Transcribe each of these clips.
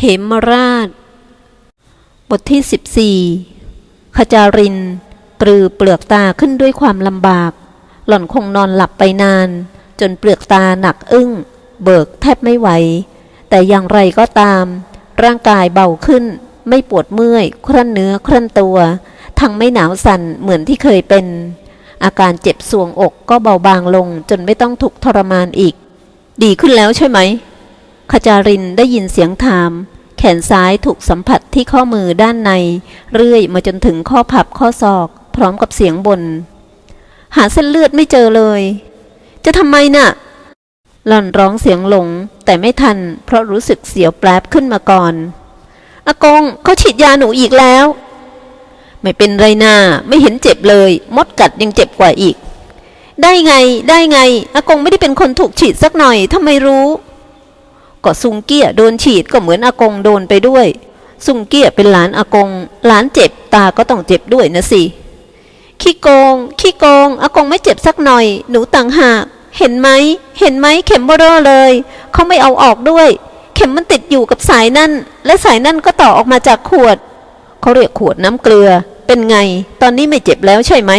เหมราช บทที่ 14 ขจารินปรือเปลือกตาขึ้นด้วยความลำบาก หล่อนคงนอนหลับไปนาน จนเปลือกตาหนักอึ้ง เบิกแทบไม่ไหว แต่อย่างไรก็ตาม ร่างกายเบาขึ้น ไม่ปวดเมื่อย ครั่นเนื้อครั่นตัว ทั้งไม่หนาวสั่นเหมือนที่เคยเป็น อาการเจ็บสวงอกก็เบาบางลงจนไม่ต้องถูกทรมานอีก ดีขึ้นแล้วใช่ไหม ขจารินได้ยินเสียงถาม แขนซ้ายถูกสัมผัสที่ข้อมือด้านใน เรื่อยมาจนถึงข้อพับข้อศอก พร้อมกับเสียงบน หาเส้นเลือดไม่เจอเลย จะทำไมน่ะ หล่อนร้องเสียงหลง แต่ไม่ทัน เพราะรู้สึกเสียวแปลบขึ้นมาก่อนอากงเขาฉีดยาหนูอีกแล้ว ไม่เป็นไรนาไม่เห็นเจ็บเลย มดกัดยังเจ็บกว่าอีก ได้ไงได้ไงอากงไม่ได้เป็นคนถูกฉีดสักหน่อยทำไมรู้ ก็ซุงเกี้ยโดนฉีดก็เหมือนอากงโดนไปด้วย ซุงเกี้ยเป็นหลานอากง หลานเจ็บตาก็ต้องเจ็บด้วยนะสิขี้โกงขี้โกงอากงไม่เจ็บสักหน่อย หนูต่างหากเห็นไหมเห็นไหมเข็มเบอร์เลยเขาไม่เอาออกด้วย เข็มมันติดอยู่กับสายนั่น และสายนั่นก็ต่อออกมาจากขวดเขาเรียกขวดน้ำเกลือ เป็นไง ตอนนี้ไม่เจ็บแล้วใช่ไหม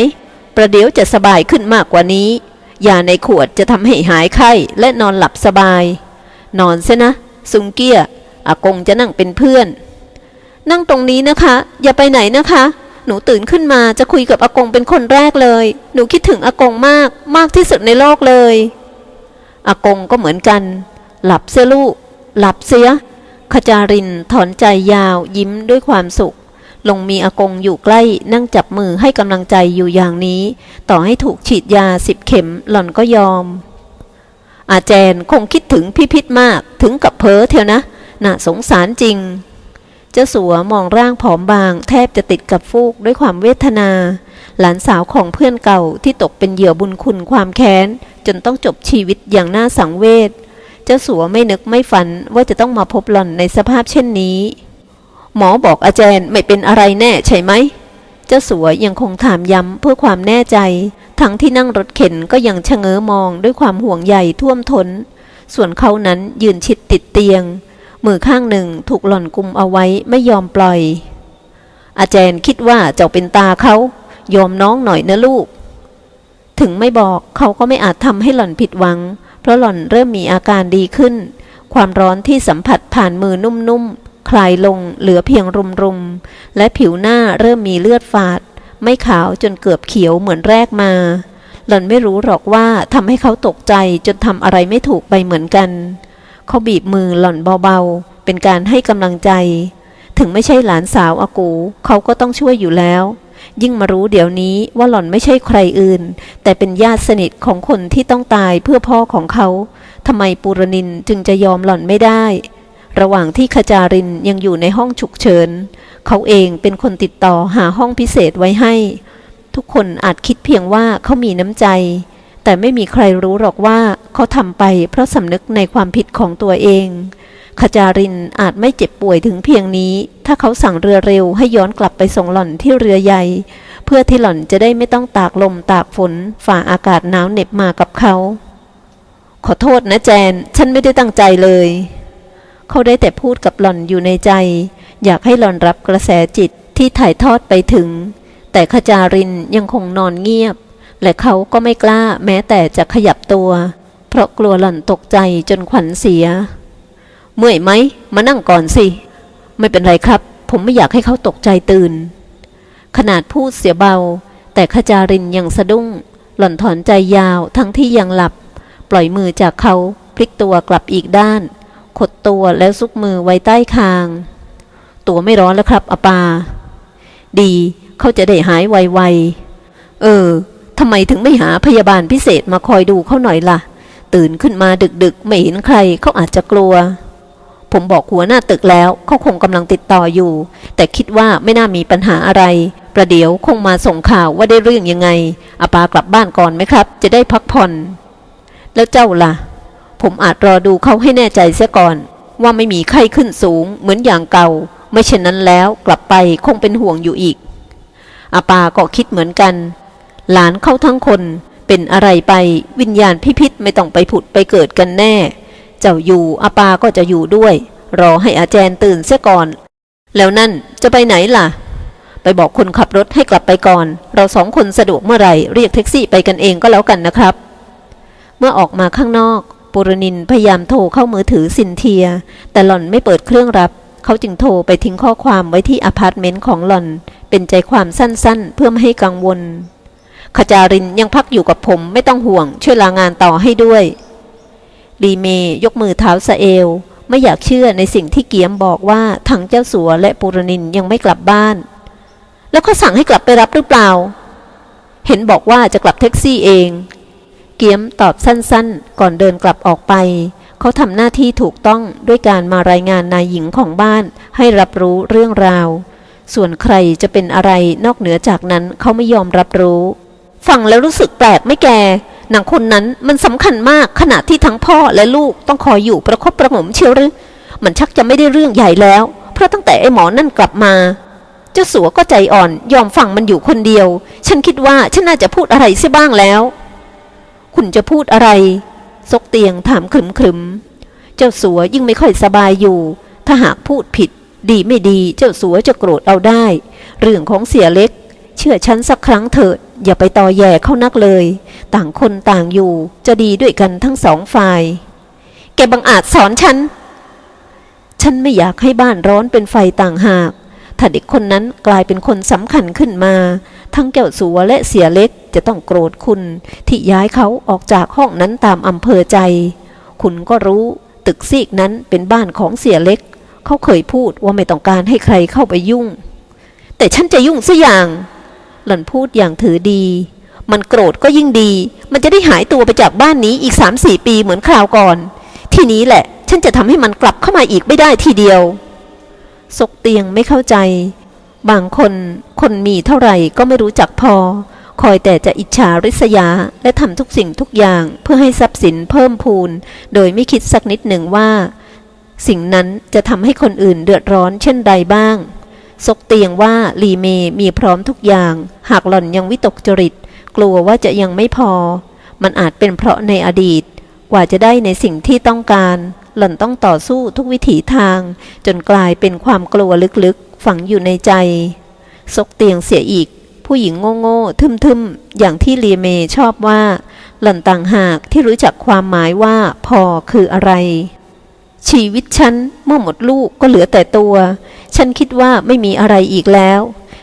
ประเดี๋ยวจะสบายขึ้นมากกว่านี้ยาในขวดจะทำให้หายไข้และนอนหลับสบาย นอนเสนะ ซุงเกียอากงจะนั่งเป็นเพื่อน นั่งตรงนี้นะคะ อย่าไปไหนนะคะ หนูตื่นขึ้นมาจะคุยกับอากงเป็นคนแรกเลย หนูคิดถึงอากงมากมากที่สุดในโลกเลยอากงก็เหมือนกัน หลับเสียลูก หลับเสียขจารินถอนใจยาวยิ้มด้วยความสุข ลงมีอากงอยู่ใกล้นั่งจับมือให้กำลังใจอยู่อย่างนี้ ต่อให้ถูกฉีดยาสิบเข็มหล่อนก็ยอม อาแจนคงคิดถึงพี่พิษมากถึงกับเพ้อเทียวนะน่าสงสารจริง เจ้าสัวมองร่างผอมบาง แทบจะติดกับฟูกด้วยความเวทนา หลานสาวของเพื่อนเก่าที่ตกเป็นเหยื่อบุญคุณความแค้น จนต้องจบชีวิตอย่างน่าสังเวชเจ้าสัวไม่นึกไม่ฝันว่าจะต้องมาพบหล่อนในสภาพเช่นนี้ หมอบอกอาแจนไม่เป็นอะไรแน่ใช่ไหม เจ้าสัวยังคงถามย้ำเพื่อความแน่ใจ ทั้งที่นั่งรถเข็นก็ยังชะเง้อมองด้วยความห่วงใยท่วมทน้น ส่วนเขานั้นยืนชิดติดเตียง มือข้างหนึ่งถูกหล่อนกุมเอาไว้ไม่ยอมปล่อย อาแจนคิดว่าเจ้าเป็นตาเขา ยอมน้องหน่อยนะลูก ถึงไม่บอกเขาก็ไม่อาจทำให้หล่อนผิดหวัง เพราะหล่อนเริ่มมีอาการดีขึ้น ความร้อนที่สัมผัสผ่านมือนุ่มๆคลายลงเหลือเพียงรุมๆและผิวหน้าเริ่มมีเลือดฝาด ไม่ขาวจนเกือบเขียวเหมือนแรกมา หล่อนไม่รู้หรอกว่าทำให้เขาตกใจจนทำอะไรไม่ถูกไปเหมือนกัน เขาบีบมือหล่อนเบาๆ เป็นการให้กำลังใจ ถึงไม่ใช่หลานสาวอากู เขาก็ต้องช่วยอยู่แล้ว ยิ่งมารู้เดี๋ยวนี้ว่าหล่อนไม่ใช่ใครอื่น แต่เป็นญาติสนิทของคนที่ต้องตายเพื่อพ่อของเขาทำไมปุรนินจึงจะยอมหล่อนไม่ได้ ระหว่างที่ขจารินยังอยู่ในห้องฉุกเฉิน เขาเองเป็นคนติดต่อหาห้องพิเศษไว้ให้ ทุกคนอาจคิดเพียงว่าเขามีน้ำใจ แต่ไม่มีใครรู้หรอกว่าเขาทำไปเพราะสำนึกในความผิดของตัวเองขจารินอาจไม่เจ็บป่วยถึงเพียงนี้ ถ้าเขาสั่งเรือเร็วให้ย้อนกลับไปส่งหล่อนที่เรือใหญ่ เพื่อที่หล่อนจะได้ไม่ต้องตากลมตากฝน ฝ่าอากาศหนาวเหน็บมากับเขา ขอโทษนะแจน ฉันไม่ได้ตั้งใจเลย เขาได้แต่พูดกับหล่อนอยู่ในใจ อยากให้หลอนรับกระแสจิตที่ถ่ายทอดไปถึง แต่ขจารินยังคงนอนเงียบ และเขาก็ไม่กล้าแม้แต่จะขยับตัว เพราะกลัวหล่อนตกใจจนขวัญเสีย เมื่อยไหม มานั่งก่อนสิ ไม่เป็นไรครับ ผมไม่อยากให้เขาตกใจตื่น ขนาดพูดเสียเบา แต่ขจารินยังสะดุ้ง หล่อนถอนใจยาวทั้งที่ยังหลับ ปล่อยมือจากเขาพลิกตัวกลับอีกด้าน ขดตัวแล้วซุกมือไว้ใต้คาง ตัวไม่ร้อนแล้วครับอาปา ดีเขาจะได้หายไวๆ เออทำไมถึงไม่หาพยาบาลพิเศษมาคอยดูเขาหน่อยล่ะ ตื่นขึ้นมาดึกๆ ไม่เห็นใครเขาอาจจะกลัว ผมบอกหัวหน้าตึกแล้วเขาคงกำลังติดต่ออยู่ แต่คิดว่าไม่น่ามีปัญหาอะไร ประเดี๋ยวคงมาส่งข่าวว่าได้เรื่องยังไงอาปากลับบ้านก่อนไหมครับ จะได้พักผ่อน แล้วเจ้าล่ะ ผมอาจรอดูเขาให้แน่ใจเสียก่อน ว่าไม่มีไข้ขึ้นสูงเหมือนอย่างเก่า ไม่เช่นนั้นแล้วกลับไปคงเป็นห่วงอยู่อีกอาปาก็คิดเหมือนกัน หลานเขาทั้งคนเป็นอะไรไปวิญญาณพิพิธไม่ต้องไปผุดไปเกิดกันแน่ เจ้าอยู่อาปาก็จะอยู่ด้วย รอให้อาแจนตื่นเสียก่อน แล้วนั่นจะไปไหนล่ะ ไปบอกคนขับรถให้กลับไปก่อน เราสองคนสะดวกเมื่อไหร่เรียกแท็กซี่ไปกันเองก็แล้วกันนะครับ เมื่อออกมาข้างนอกปุรนินพยายามโทรเข้ามือถือซินเทีย แต่หล่อนไม่เปิดเครื่องรับ เขาจึงโทรไปทิ้งข้อความไว้ที่อพาร์ตเมนต์ของหล่อน เป็นใจความสั้นๆ เพื่อไม่ให้กังวล ขจารินยังพักอยู่กับผมไม่ต้องห่วงช่วยลางานต่อให้ด้วยลีเมยกมือเท้าสะเอว ไม่อยากเชื่อในสิ่งที่เกียมบอกว่าทั้งเจ้าสัวและปุรนินยังไม่กลับบ้าน แล้วเขาสั่งให้กลับไปรับหรือเปล่า เห็นบอกว่าจะกลับแท็กซี่เอง เกียมตอบสั้นๆ ก่อนเดินกลับออกไป เขาทำหน้าที่ถูกต้องด้วยการมารายงานนายหญิงของบ้าน ให้รับรู้เรื่องราว ส่วนใครจะเป็นอะไรนอกเหนือจากนั้นเขาไม่ยอมรับรู้ฟังแล้วรู้สึกแปลกไม่แกหนังคนนั้นมันสำคัญมากขณะที่ทั้งพ่อและลูกต้องคอยอยู่ประคบประหงมเชียวหรือมันชักจะไม่ได้เรื่องใหญ่แล้ว เพราะตั้งแต่ไอ้หมอนั่นกลับมาเจ้าสัวก็ใจอ่อนยอมฟังมันอยู่คนเดียว ฉันคิดว่าฉันน่าจะพูดอะไรเสียบ้างแล้ว คุณจะพูดอะไร ซกเตียงถามขรึมขึมๆ เจ้าสัวยิ่งไม่ค่อยสบายอยู่ ถ้าหากพูดผิด ดีไม่ดีเจ้าสัวจะโกรธเอาได้ เรื่องของเสียเล็ก เชื่อฉันสักครั้งเถิด อย่าไปตอแย่เข้านักเลย ต่างคนต่างอยู่ จะดีด้วยกันทั้งสองฝ่าย แกบังอาจสอนฉัน ฉันไม่อยากให้บ้านร้อนเป็นไฟต่างหาก ถ้าเด็กคนนั้นกลายเป็นคนสำคัญขึ้นมา ทั้งแก้วสัวและเสียเล็กจะต้องโกรธคุณ ที่ย้ายเขาออกจากห้องนั้นตามอำเภอใจ คุณก็รู้ ตึกซีกนั้นเป็นบ้านของเสียเล็ก เขาเคยพูดว่าไม่ต้องการให้ใครเข้าไปยุ่ง แต่ฉันจะยุ่งสัอย่าง หล่อนพูดอย่างถือดี มันโกรธก็ยิ่งดี มันจะได้หายตัวไปจากบ้านนี้อีกสามสี่ปีเหมือนคราวก่อน ทีนี้แหละ ฉันจะทำให้มันกลับเข้ามาอีกไม่ได้ทีเดียว ซกเตียงไม่เข้าใจ บางคนคนมีเท่าไหร่ก็ไม่รู้จักพอ คอยแต่จะอิจฉาริษยา และทำทุกสิ่งทุกอย่างเพื่อให้ทรัพย์สินเพิ่มพูน โดยไม่คิดสักนิดหนึ่งว่า สิ่งนั้นจะทำให้คนอื่นเดือดร้อนเช่นใดบ้าง ซกเตียงว่าลีเมมีพร้อมทุกอย่าง หากหล่อนยังวิตกจริต กลัวว่าจะยังไม่พอ มันอาจเป็นเพราะในอดีต กว่าจะได้ในสิ่งที่ต้องการ หล่อนต้องต่อสู้ทุกวิถีทาง จนกลายเป็นความกลัวลึกๆ ฝังอยู่ในใจ ซกเตียงเสียอีก ผู้หญิงโง่ๆทึมๆ อย่างที่เลียเมชอบว่า หล่อนต่างหากที่รู้จักความหมายว่าพอคืออะไร ชีวิตฉันเมื่อหมดลูกก็เหลือแต่ตัว ฉันคิดว่าไม่มีอะไรอีกแล้ว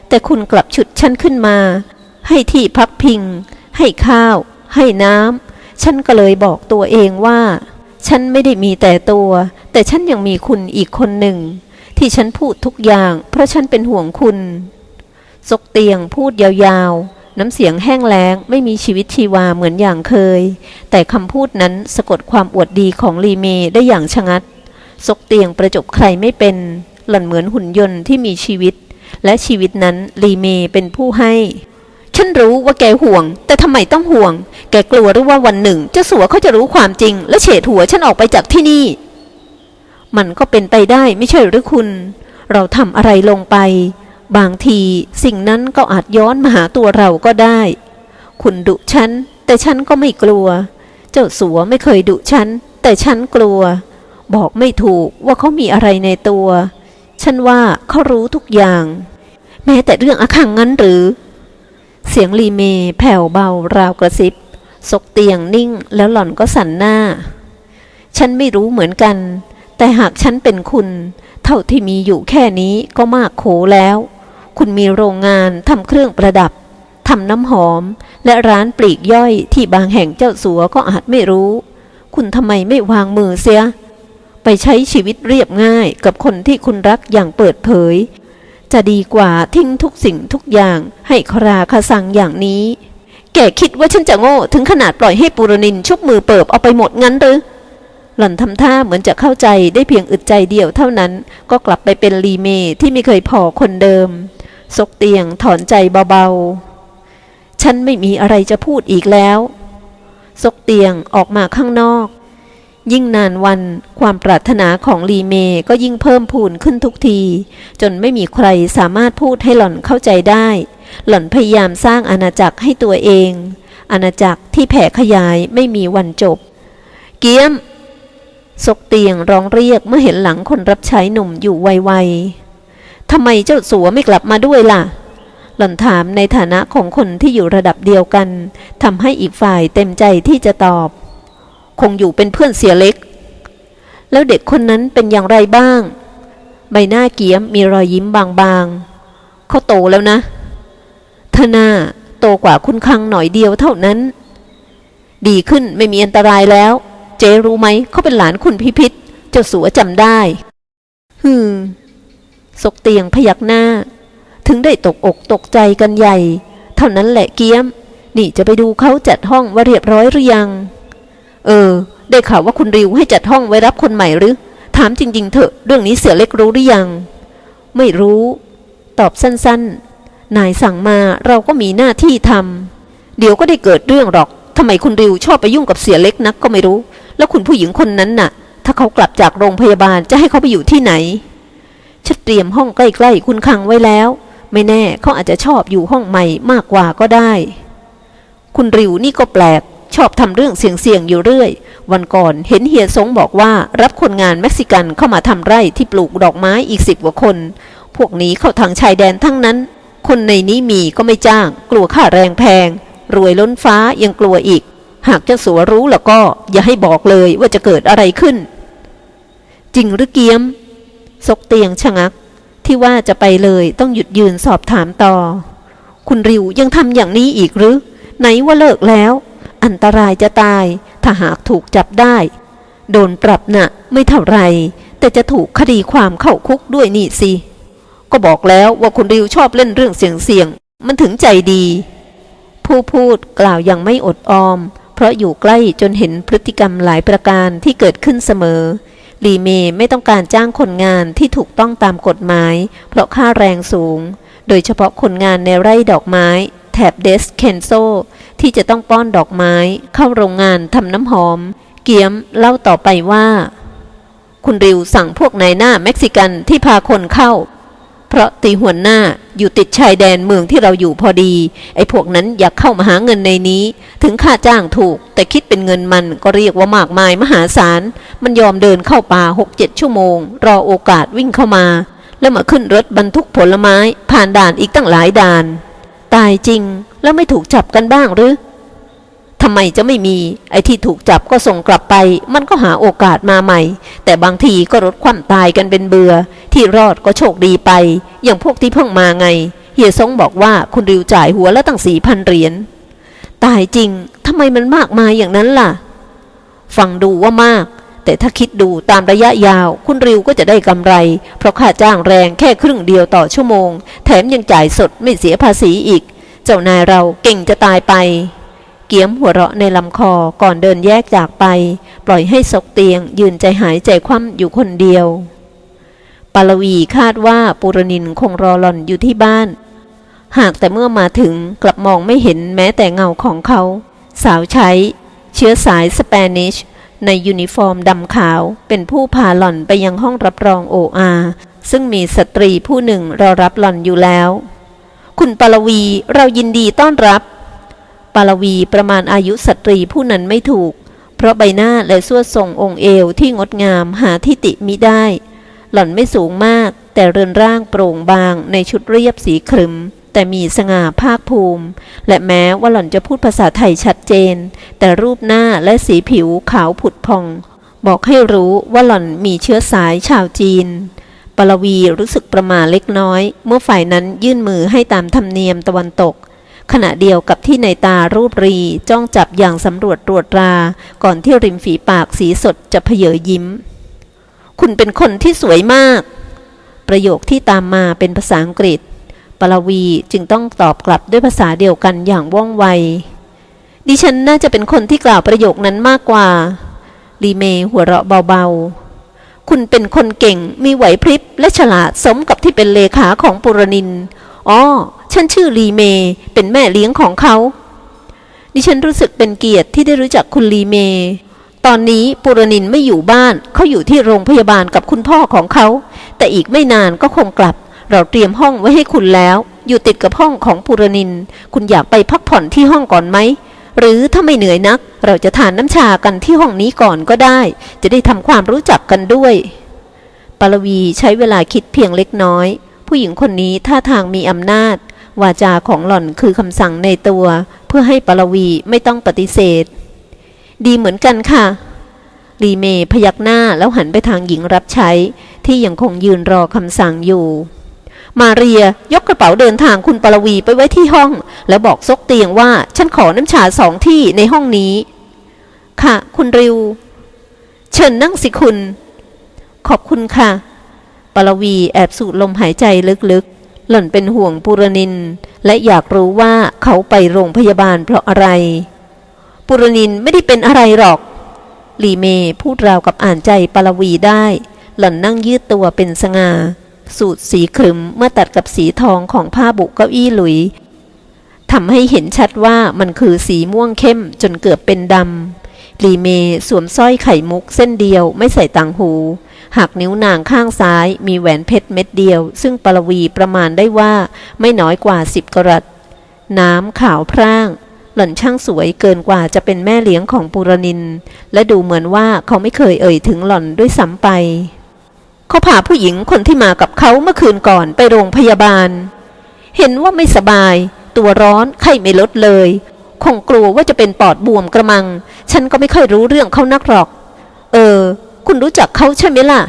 แต่คุณกลับฉุดฉันขึ้นมา ให้ที่พักพิง ให้ข้าว ให้น้ำฉันก็เลยบอกตัวเองว่า ฉันไม่ได้มีแต่ตัว แต่ฉันยังมีคุณอีกคนหนึ่ง ที่ฉันพูดทุกอย่าง เพราะฉันเป็นห่วงคุณ ซกเตียงพูดยาวๆ น้ำเสียงแห้งแล้งไม่มีชีวิตชีวาเหมือนอย่างเคย แต่คำพูดนั้นสะกดความอวดดีของลีเมได้อย่างชะงัด ซกเตียงประจบใครไม่เป็น หล่อนเหมือนหุ่นยนต์ที่มีชีวิต และชีวิตนั้นลีเมเป็นผู้ให้ ฉันรู้ว่าแกห่วง แต่ทำไมต้องห่วง แกกลัวหรือว่าวันหนึ่งเจ้าสัวเขาจะรู้ความจริง และเฉดหัวฉันออกไปจากที่นี่ มันก็เป็นไปได้ไม่ใช่หรือคุณ เราทำอะไรลงไป บางทีสิ่งนั้นก็อาจย้อนมาหาตัวเราก็ได้ คุณดุฉัน แต่ฉันก็ไม่กลัว เจ้าสัวไม่เคยดุฉัน แต่ฉันกลัว บอกไม่ถูกว่าเขามีอะไรในตัว ฉันว่าเขารู้ทุกอย่าง แม้แต่เรื่องอาคังงั้นหรือ เสียงลีเมแผ่วเบาราวกระซิบ ซกเตียงนิ่งแล้วหล่อนก็สั่นหน้า ฉันไม่รู้เหมือนกัน แต่หากฉันเป็นคุณ เท่าที่มีอยู่แค่นี้ก็มากโขแล้ว คุณมีโรงงานทำเครื่องประดับทำน้ำหอม และร้านปลีกย่อยที่บางแห่งเจ้าสัวก็อาจไม่รู้ คุณทำไมไม่วางมือเสีย ไปใช้ชีวิตเรียบง่ายกับคนที่คุณรักอย่างเปิดเผย จะดีกว่าทิ้งทุกสิ่งทุกอย่างให้คราคาสังอย่างนี้ แกคิดว่าฉันจะโง่ถึงขนาดปล่อยให้ปุรนินชุบมือเปิบเอาไปหมดงั้นหรือ หล่อนทำท่าเหมือนจะเข้าใจได้เพียงอึดใจเดียวเท่านั้น ก็กลับไปเป็นลีเมที่ไม่เคยพอคนเดิม ซกเตียงถอนใจเบาๆ ฉันไม่มีอะไรจะพูดอีกแล้ว ซกเตียงออกมาข้างนอก ยิ่งนานวันความปรารถนาของลีเมก็ยิ่งเพิ่มพูนขึ้นทุกที จนไม่มีใครสามารถพูดให้หล่อนเข้าใจได้ หล่อนพยายามสร้างอาณาจักรให้ตัวเอง อาณาจักรที่แผ่ขยายไม่มีวันจบ เกียม ซกเตียงร้องเรียกเมื่อเห็นหลังคนรับใช้หนุ่มอยู่ไวๆทำไมเจ้าสัวไม่กลับมาด้วยล่ะ หล่อนถามในฐานะของคนที่อยู่ระดับเดียวกันทำให้อีกฝ่ายเต็มใจที่จะตอบ คงอยู่เป็นเพื่อนเสียเล็ก แล้วเด็กคนนั้นเป็นอย่างไรบ้าง ใบหน้าเกียมมีรอยยิ้มบางๆเขาโตแล้วนะ ทนาโตกว่าคุณคังหน่อยเดียวเท่านั้น ดีขึ้นไม่มีอันตรายแล้ว เจรู้ไหมเขาเป็นหลานคุณพิพิธเจ้าสัวจำได้ฮึมศกเตียงพยักหน้า ถึงได้ตกอกตกใจกันใหญ่ เท่านั้นแหละเกียม นี่จะไปดูเขาจัดห้องว่าเรียบร้อยหรือยัง เออ ได้ข่าวว่าคุณริวให้จัดห้องไว้รับคนใหม่หรือ ถามจริง ๆ เถอะเรื่องนี้เสือเล็กรู้หรือยัง ไม่รู้ ตอบสั้น ๆ นายสั่งมาเราก็มีหน้าที่ทำเดี๋ยวก็ได้เกิดเรื่องหรอกทำไมคุณริวชอบไปยุ่งกับเสียเล็กนักก็ไม่รู้ แล้วคุณผู้หญิงคนนั้นน่ะ ถ้าเขากลับจากโรงพยาบาลจะให้เขาไปอยู่ที่ไหนฉันเตรียมห้องใกล้ๆคุณคังไว้แล้ว ไม่แน่เขาอาจจะชอบอยู่ห้องใหม่มากกว่าก็ได้ คุณริวนี่ก็แปลกชอบทำเรื่องเสี่ยงๆอยู่เรื่อย วันก่อนเห็นเฮียสงบอกว่ารับคนงานเม็กซิกันเข้ามาทำไร่ที่ปลูกดอกไม้อีกสิบกว่าคน พวกนี้เข้าทางชายแดนทั้งนั้น คนในนี้มีก็ไม่จ้าง กลัวค่าแรงแพง รวยล้นฟ้ายังกลัวอีก หากเจ้าสัวรู้แล้วก็ อย่าให้บอกเลยว่าจะเกิดอะไรขึ้น จริงหรือเกียม ซกเตียงชะงัก ที่ว่าจะไปเลยต้องหยุดยืนสอบถามต่อ คุณริวยังทำอย่างนี้อีกหรือ ไหนว่าเลิกแล้ว อันตรายจะตาย ถ้าหากถูกจับได้ โดนปรับหนะไม่เท่าไร แต่จะถูกคดีความเข้าคุกด้วยนี่สิ ก็บอกแล้วว่าคุณริวชอบเล่นเรื่องเสี่ยงๆมันถึงใจดี ผู้พูดกล่าวยังไม่อดออม เพราะอยู่ใกล้จนเห็นพฤติกรรมหลายประการที่เกิดขึ้นเสมอลีเมไม่ต้องการจ้างคนงานที่ถูกต้องตามกฎหมาย เพราะค่าแรงสูง โดยเฉพาะคนงานในไร่ดอกไม้ แถบเดสเคนโซ ที่จะต้องป้อนดอกไม้ เข้าโรงงานทำน้ำหอม เกียมเล่าต่อไปว่า คุณริวสั่งพวกนายหน้าเม็กซิกันที่พาคนเข้า เพราะตีหัวหน้าอยู่ติดชายแดนเมืองที่เราอยู่พอดี ไอ้พวกนั้นอยากเข้ามาหาเงินในนี้ ถึงค่าจ้างถูก แต่คิดเป็นเงินมันก็เรียกว่ามากมายมหาศาล มันยอมเดินเข้าป่าหกเจ็ดชั่วโมง รอโอกาสวิ่งเข้ามา แล้วมาขึ้นรถบรรทุกผลไม้ ผ่านด่านอีกตั้งหลายด่าน ตายจริงแล้วไม่ถูกจับกันบ้างหรือ ทำไมจะไม่มี ไอ้ที่ถูกจับก็ส่งกลับไป มันก็หาโอกาสมาใหม่ แต่บางทีก็ลดความตายกันเป็นเบือ ที่รอดก็โชคดีไป อย่างพวกที่เพิ่งมาไง เฮียซงบอกว่าคุณริวจ่ายหัวและตั้งสี่พันเหรียญ ตายจริง ทำไมมันมากมายอย่างนั้นล่ะ ฟังดูว่ามาก แต่ถ้าคิดดูตามระยะยาว คุณริวก็จะได้กำไร เพราะค่าจ้างแรงแค่ครึ่งเดียวต่อชั่วโมง แถมยังจ่ายสดไม่เสียภาษีอีก เจ้านายเราเก่งจะตายไป เกียมหัวเราะในลำคอก่อนเดินแยกจากไป ปล่อยให้ศกเตียง ยืนใจหายใจคว่ำอยู่คนเดียว ปาลวีคาดว่าปุรนินคงรอหล่อนอยู่ที่บ้าน หากแต่เมื่อมาถึงกลับมองไม่เห็นแม้แต่เงาของเขา สาวใช้ เชื้อสายสเปนิช ในยูนิฟอร์มดำขาว เป็นผู้พาหล่อนไปยังห้องรับรองโออาซึ่งมีสตรีผู้หนึ่งรอรับหล่อนอยู่แล้ว คุณปาลวีเรายินดีต้อนรับ ปาลวีประมาณอายุสตรีผู้นั้นไม่ถูก เพราะใบหน้าและสวดทรงองค์เอวที่งดงามหาที่ติมิได้ หล่อนไม่สูงมาก แต่เรือนร่างโปร่งบางในชุดเรียบสีครึม แต่มีสง่าภาคภูมิ และแม้ว่าหล่อนจะพูดภาษาไทยชัดเจน แต่รูปหน้าและสีผิวขาวผุดพอง บอกให้รู้ว่าหล่อนมีเชื้อสายชาวจีนปลวีรู้สึกประมาเล็กน้อย เมื่อฝ่ายนั้นยื่นมือให้ตามธรรมเนียมตะวันตก ขณะเดียวกับที่ในตารูปรีจ้องจับอย่างสำรวจตรวจรา ก่อนที่ริมฝีปากสีสดจะเพเยยิ้ม คุณเป็นคนที่สวยมาก ประโยคที่ตามมาเป็นภาษาอังกฤษปลวีจึงต้องตอบกลับด้วยภาษาเดียวกันอย่างว่องไว ดิฉันน่าจะเป็นคนที่กล่าวประโยคนั้นมากกว่าลีเมหัวเราะเบาๆ คุณเป็นคนเก่งมีไหวพริบและฉลาดสมกับที่เป็นเลขาของปุรนินอ๋อ ฉันชื่อลีเม เป็นแม่เลี้ยงของเขาดิฉันรู้สึกเป็นเกียรติที่ได้รู้จักคุณลีเม ตอนนี้ปุรนินไม่อยู่บ้าน เขาอยู่ที่โรงพยาบาลกับคุณพ่อของเขา แต่อีกไม่นานก็คงกลับ เราเตรียมห้องไว้ให้คุณแล้ว อยู่ติดกับห้องของปุรนิน คุณอยากไปพักผ่อนที่ห้องก่อนไหม หรือถ้าไม่เหนื่อยนัก เราจะทานน้ำชากันที่ห้องนี้ก่อนก็ได้ จะได้ทำความรู้จักกันด้วยปลวีใช้เวลาคิดเพียงเล็กน้อย ผู้หญิงคนนี้ท่าทางมีอำนาจ วาจาของหล่อนคือคำสั่งในตัว เพื่อให้ปลวีไม่ต้องปฏิเสธ ดีเหมือนกันค่ะ รีเมพยักหน้าแล้วหันไปทางหญิงรับใช้ ที่ยังคงยืนรอคำสั่งอยู่ มาเรียยกกระเป๋าเดินทางคุณปลวีไปไว้ที่ห้อง แล้วบอกซกเตียงว่าฉันขอน้ำชาสองที่ในห้องนี้ ค่ะ คุณริว เชิญนั่งสิคุณ ขอบคุณค่ะปลวีแอบสูดลมหายใจลึก หล่อนเป็นห่วงปุรนิน และอยากรู้ว่าเขาไปโรงพยาบาลเพราะอะไร ปุรนินไม่ได้เป็นอะไรหรอก ลีเมพูดราวกับอ่านใจปลวีได้ หล่อนนั่งยืดตัวเป็นสง่า สูตรสีครึมเมื่อตัดกับสีทองของผ้าบุเก้าอี้หลุยทำให้เห็นชัดว่ามันคือสีม่วงเข้มจนเกือบเป็นดำลีเมสวมสร้อยไข่มุกเส้นเดียวไม่ใส่ต่างหู หักนิ้วนางข้างซ้าย มีแหวนเพชรเม็ดเดียว ซึ่งปรวีประมาณได้ว่าไม่น้อยกว่าสิบกรัตน้ำขาวพร่าง หล่อนช่างสวยเกินกว่าจะเป็นแม่เลี้ยงของปุรนิน และดูเหมือนว่าเขาไม่เคยเอ่ยถึงหล่อนด้วยซ้ำไป เขาพาผู้หญิงคนที่มากับเขาเมื่อคืนก่อนไปโรงพยาบาล เห็นว่าไม่สบาย ตัวร้อนไข้ไม่ลดเลย คงกลัวว่าจะเป็นปอดบวมกระมัง ฉันก็ไม่ค่อยรู้เรื่องเขานักหรอก เออ คุณรู้จักเขาใช่ไหมล่ะ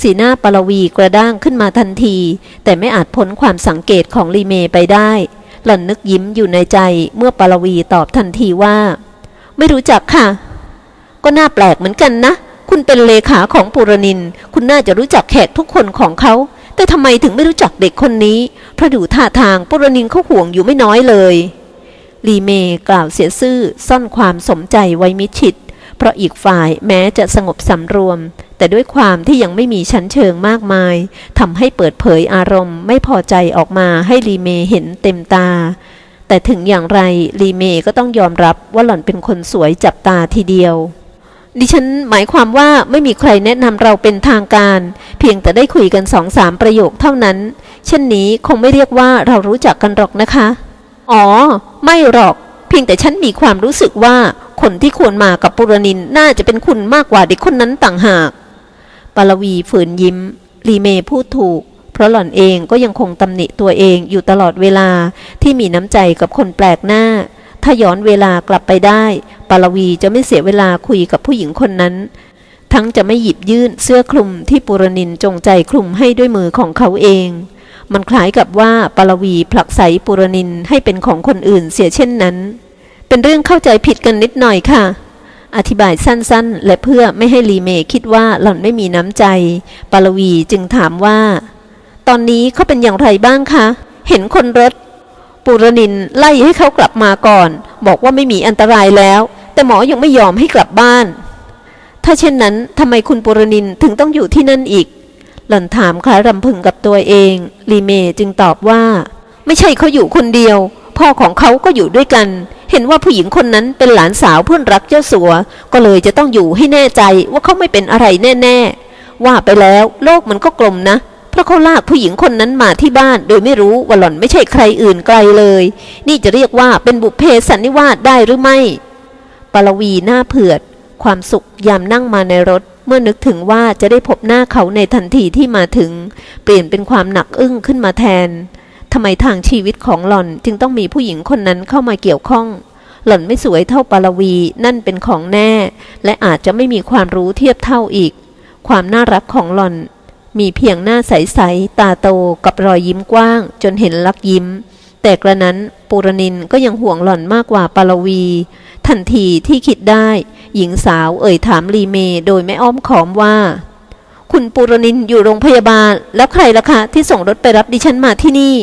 สีหน้าปลวีกระด้างขึ้นมาทันที แต่ไม่อาจพ้นความสังเกตของลีเมไปได้ หล่อนนึกยิ้มอยู่ในใจเมื่อปลวีตอบทันทีว่า ไม่รู้จักค่ะ ก็น่าแปลกเหมือนกันนะ คุณเป็นเลขาของปุรนิน คุณน่าจะรู้จักแขกทุกคนของเขาแต่ทำไมถึงไม่รู้จักเด็กคนนี้ เพราะดูท่าทางปุรนินเขาห่วงอยู่ไม่น้อยเลย ลีเมกล่าวเสียซื่อซ่อนความสมใจไว้มิชิด เพราะอีกฝ่ายแม้จะสงบสำรวม แต่ด้วยความที่ยังไม่มีชั้นเชิงมากมายทำให้เปิดเผยอารมณ์ไม่พอใจออกมาให้ลีเมเห็นเต็มตา แต่ถึงอย่างไรลีเมก็ต้องยอมรับว่าหล่อนเป็นคนสวยจับตาทีเดียวดิฉันหมายความว่าไม่มีใครแนะนำเราเป็นทางการ เพียงแต่ได้คุยกันสองสามประโยคเท่านั้น เช่นนี้คงไม่เรียกว่าเรารู้จักกันหรอกนะคะ อ๋อ ไม่หรอก พียงแต่ฉันมีความรู้สึกว่าคนที่ควรมากับปุรนินน่าจะเป็นคุณมากกว่าเด็กคนนั้นต่างหากปาลวีฝืนยิ้ม รีเมพูดถูก เพราะหล่อนเองก็ยังคงตำหนิตัวเองอยู่ตลอดเวลาที่มีน้ำใจกับคนแปลกหน้า ถ้าย้อนเวลากลับไปได้ปาลวีจะไม่เสียเวลาคุยกับผู้หญิงคนนั้น ทั้งจะไม่หยิบยื่นเสื้อคลุมที่ปุรนินจงใจคลุมให้ด้วยมือของเขาเอง มันคล้ายกับว่าปาลวีผลักไสปุรนินให้เป็นของคนอื่นเสียเช่นนั้น เป็นเรื่องเข้าใจผิดกันนิดหน่อยค่ะ อธิบายสั้นๆ และเพื่อไม่ให้ลีเมคิดว่าหล่อนไม่มีน้ำใจ ปาลวีจึงถามว่า ตอนนี้เขาเป็นอย่างไรบ้างคะ เห็นคนรถ ปุรนินไล่ให้เขากลับมาก่อน บอกว่าไม่มีอันตรายแล้ว แต่หมอยังไม่ยอมให้กลับบ้าน ถ้าเช่นนั้นทำไมคุณปุรนินถึงต้องอยู่ที่นั่นอีก หล่อนถามคล้ายรำพึงกับตัวเองลีเมจึงตอบว่า ไม่ใช่เขาอยู่คนเดียว พ่อของเขาก็อยู่ด้วยกัน เห็นว่าผู้หญิงคนนั้นเป็นหลานสาวเพื่อนรักเจ้าสัว ก็เลยจะต้องอยู่ให้แน่ใจว่าเขาไม่เป็นอะไรแน่ ๆ ว่าไปแล้วโลกมันก็กลมนะเพราะเขาลากผู้หญิงคนนั้นมาที่บ้าน โดยไม่รู้ว่าหล่อนไม่ใช่ใครอื่นไกลเลย นี่จะเรียกว่าเป็นบุพเพสันนิวาสได้หรือไม่ปลวีหน้าเผือด ความสุขยามนั่งมาในรถ เมื่อนึกถึงว่าจะได้พบหน้าเขาในทันทีที่มาถึง เปลี่ยนเป็นความหนักอึ้งขึ้นมาแทน ทำไมทางชีวิตของหล่อนจึงต้องมีผู้หญิงคนนั้นเข้ามาเกี่ยวข้อง หล่อนไม่สวยเท่าปลวี นั่นเป็นของแน่ และอาจจะไม่มีความรู้เทียบเท่าอีก ความน่ารักของหล่อน มีเพียงหน้าใสๆตาโตกับรอยยิ้มกว้าง จนเห็นลักยิ้ม แต่กระนั้นปุรนินก็ยังห่วงหล่อนมากกว่าปลวี ทันทีที่คิดได้ หญิงสาวเอ่ยถามลีเมโดยไม่อ้อมขอมว่าคุณปุรนินอยู่โรงพยาบาล แล้วใครล่ะคะที่ส่งรถไปรับดิฉันมาที่นี่